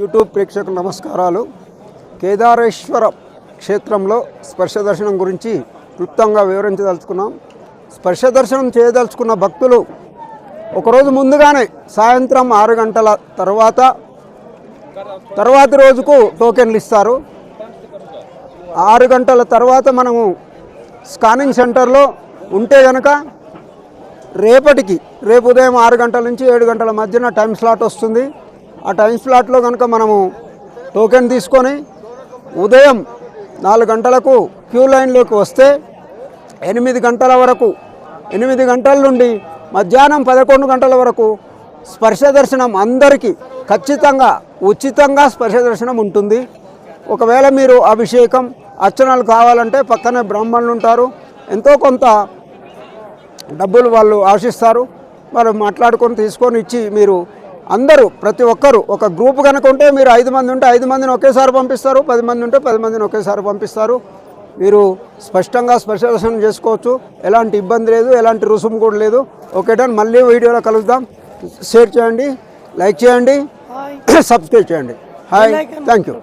YouTube ప్రేక్షకులకు నమస్కారాలు. కేదారేశ్వర క్షేత్రంలో స్పర్శ దర్శనం గురించి క్లుప్తంగా వివరించదలుచుకున్నాం. స్పర్శ దర్శనం చేయదలుచుకున్న భక్తులు ఒకరోజు ముందుగానే సాయంత్రం ఆరు గంటల తర్వాత తర్వాతి రోజుకు టోకెన్లు ఇస్తారు. ఆరు గంటల తర్వాత మనము స్కానింగ్ సెంటర్లో ఉంటే కనుక రేపటికి రేపు ఉదయం ఆరు గంటల నుంచి ఏడు గంటల మధ్యన టైం స్లాట్ వస్తుంది. ఆ టైం స్లాట్లో కనుక మనము టోకెన్ తీసుకొని ఉదయం నాలుగు గంటలకు క్యూ లైన్లోకి వస్తే ఎనిమిది గంటల వరకు ఎనిమిది గంటల నుండి మధ్యాహ్నం పదకొండు గంటల వరకు స్పర్శ దర్శనం అందరికీ ఖచ్చితంగా ఉచితంగా స్పర్శ దర్శనం ఉంటుంది. ఒకవేళ మీరు అభిషేకం అర్చనలు కావాలంటే పక్కనే బ్రాహ్మణులు ఉంటారు. ఎంతో కొంత డబ్బులు వాళ్ళు ఆశిస్తారు. మరి మాట్లాడుకొని తీసుకొని ఇచ్చి మీరు అందరూ ప్రతి ఒక్కరు ఒక గ్రూప్ కనుక ఉంటే మీరు ఐదు మంది ఉంటే ఐదు మందిని ఒకేసారి పంపిస్తారు పది మంది ఉంటే పది మందిని ఒకేసారి పంపిస్తారు. మీరు స్పష్టంగా దర్శనం చేసుకోవచ్చు. ఎలాంటి ఇబ్బంది లేదు ఎలాంటి రుసుము కూడా లేదు. ఓకేటన్ మళ్ళీ వీడియోలో కలుద్దాం. షేర్ చేయండి లైక్ చేయండి సబ్స్క్రైబ్ చేయండి. Hi thank you